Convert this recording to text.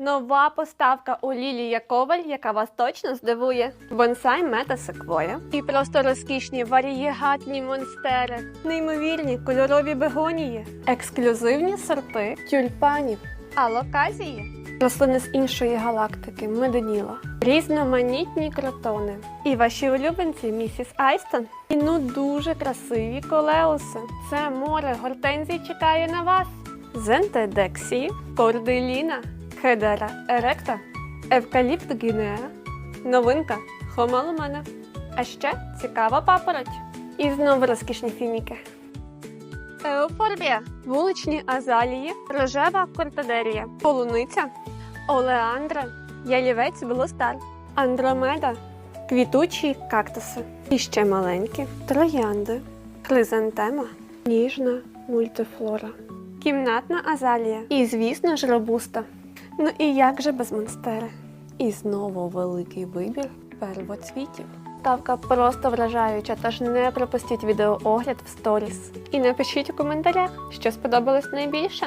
Нова поставка у Лілія Коваль, яка вас точно здивує. Бонсай мета секвоя. І просто розкішні варієгатні монстери, неймовірні кольорові бегонії, ексклюзивні сорти тюльпанів, алоказії. Рослини з іншої галактики, медоніла, різноманітні кротони. І ваші улюбленці місіс Айстон. І ну дуже красиві колеуси. Це море гортензій чекає на вас. Зентедексії, корделіна, хедера еректа, евкаліпт гінеа, новинка хомалумена. А ще цікава папороть. І знову розкішні фініки. Еуфорбія, вуличні азалії, рожева кортадерія, полуниця, олеандра, ялівець блустар, андромеда, квітучі кактуси. І ще маленькі троянди, хризантема, ніжна мультифлора, кімнатна азалія і, звісно ж, робуста. Ну і як же без монстери? І знову великий вибір первоцвітів. Ставка просто вражаюча, тож не пропустіть відеоогляд в сторіс. І напишіть у коментарях, що сподобалось найбільше.